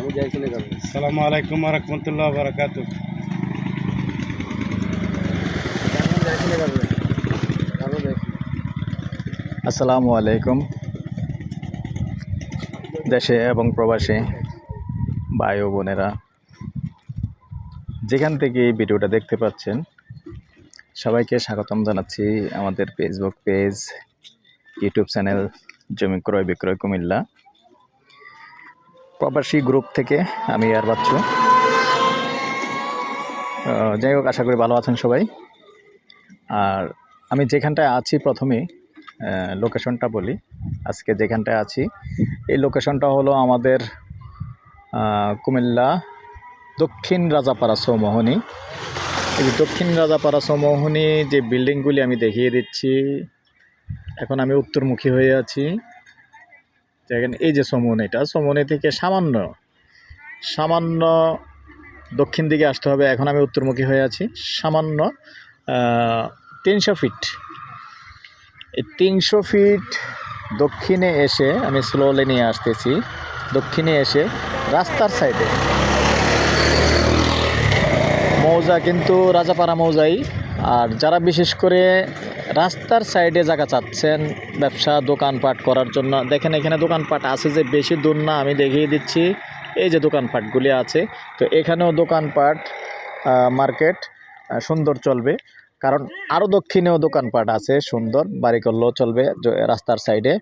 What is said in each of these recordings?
আমি যাইছি না কারণ সালামু আলাইকুম রহমতুল্লাহ বারকাত আসসালামু আলাইকুম। দেশে এবং প্রবাসে ভাই ও বোনেরা যেখান থেকে এই ভিডিওটা দেখতে পাচ্ছেন সবাইকে স্বাগতম জানাচ্ছি আমাদের ফেসবুক পেজ ইউটিউব চ্যানেল জমি ক্রয় বিক্রয় কুমিল্লা। প্রবাসী গ্রুপ থেকে আমি আর বাচ্চু যাই হোক, আশা করি ভালো আছেন সবাই। আর আমি যেখানটায় আছি প্রথমে লোকেশনটা বলি। আজকে যেখানটায় আছি, এই লোকেশনটা হলো আমাদের কুমিল্লা দক্ষিণ রাজাপাড়া চৌমোহনী এই দক্ষিণ রাজাপাড়া চৌমোহনী যে বিল্ডিংগুলি আমি দেখিয়ে দিচ্ছি, এখন আমি উত্তরমুখী হয়ে আছি। দেখেন, এই যে চৌমোহনীটা চৌমোহনী থেকে সামান্য সামান্য দক্ষিণ দিকে আসতে হবে। এখন আমি উত্তরমুখী হয়ে আছি। সামান্য তিনশো ফিট। এই তিনশো ফিট দক্ষিণে এসে আমি স্লোলে নিয়ে আসতেছি। দক্ষিণে এসে রাস্তার সাইডে মৌজা কিন্তু রাজাপাড়া মৌজাই। আর যারা বিশেষ করে রাস্তার সাইডে জায়গা চাচ্ছেন ব্যবসা, দোকানপাট করার জন্য। দেখেন, এখানে দোকানপাট আছে যে বেশি দূর না, আমি দেখিয়ে দিচ্ছি। এই যে দোকানপাটগুলি আছে, তো এখানেও দোকানপাট মার্কেট সুন্দর চলবে। কারণ আরও দক্ষিণেও দোকানপাট আছে, সুন্দর বাড়ি করলেও চলবে রাস্তার সাইডে।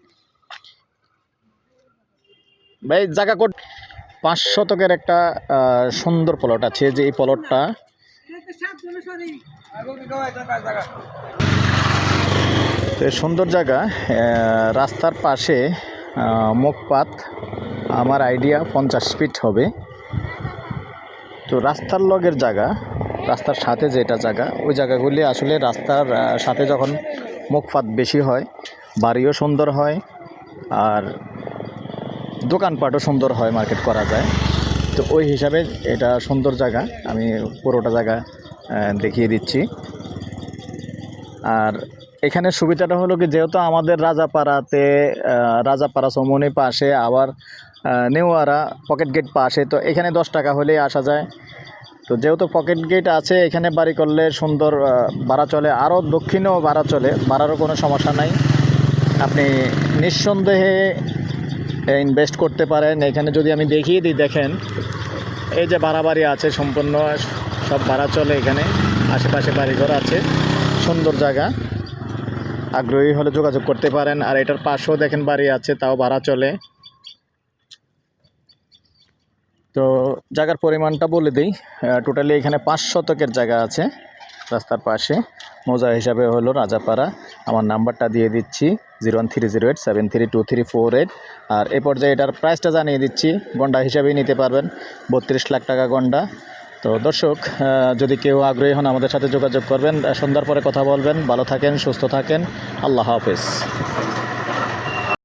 ভাই, জায়গা কোট পাঁচ শতকের একটা সুন্দর প্লট আছে যে এই প্লটটা সুন্দর জায়গা রাস্তার পাশে মুখপাত, আমার আইডিয়া পঞ্চাশ ফিট হবে। তো রাস্তার লগের জায়গা, রাস্তার সাথে যেটা জায়গা, ওই জায়গাগুলি আসলে রাস্তার সাথে যখন মুখপাত বেশি হয়, বাড়িও সুন্দর হয়, আর দোকানপাটও সুন্দর হয় মার্কেট করা যায়। তো ওই হিসাবে এটা সুন্দর জায়গা, আমি পুরোটা জায়গা দেখিয়ে দিচ্ছি। আর এখানে সুবিধাটা হলো কি, যেহেতু আমাদের রাজাপাড়াতে রাজাপাড়া চৌমনি পাশে, আবার নেওয়ারা পকেট গেট পাশে, তো এখানে দশ টাকা হলেই আসা যায়। তো যেহেতু পকেট গেট আছে, এখানে বাড়ি করলে সুন্দর ভাড়া চলে। আরও দক্ষিণেও ভাড়া চলে, ভাড়ারও কোনো সমস্যা নাই। আপনি নিঃসন্দেহে ইনভেস্ট করতে পারেন। এখানে যদি আমি দেখিয়ে দিই, দেখেন এই যে ভাড়া বাড়ি আছে সম্পূর্ণ, সব ভাড়া চলে এখানে। আশেপাশে বাড়িঘর আছে, সুন্দর জায়গা। আগ্রহী হলে যোগাযোগ করতে পারেন। আর এটার পাশেও দেখেন বাড়ি আছে, তাও ভাড়া চলে। তো জায়গার পরিমাণটা বলে দিই। টোটালি এখানে পাঁচ শতকের জায়গা আছে রাস্তার পাশে। মোজা হিসাবে হলো রাজাপাড়া। আমার নাম্বারটা দিয়ে দিচ্ছি, zero one three zero eight, seven three two three four eight. আর এ পর্যায়ে এটার প্রাইসটা জানিয়ে দিচ্ছি, গন্ডা হিসাবেই নিতে পারবেন, বত্রিশ লাখ টাকা গন্ডা। তো দর্শক যদি কেউ আগ্রহী হন আমাদের সাথে যোগাযোগ করবেন সন্ধ্যার পরে কথা বলবেন। ভালো থাকেন, সুস্থ থাকেন। আল্লাহ হাফেজ।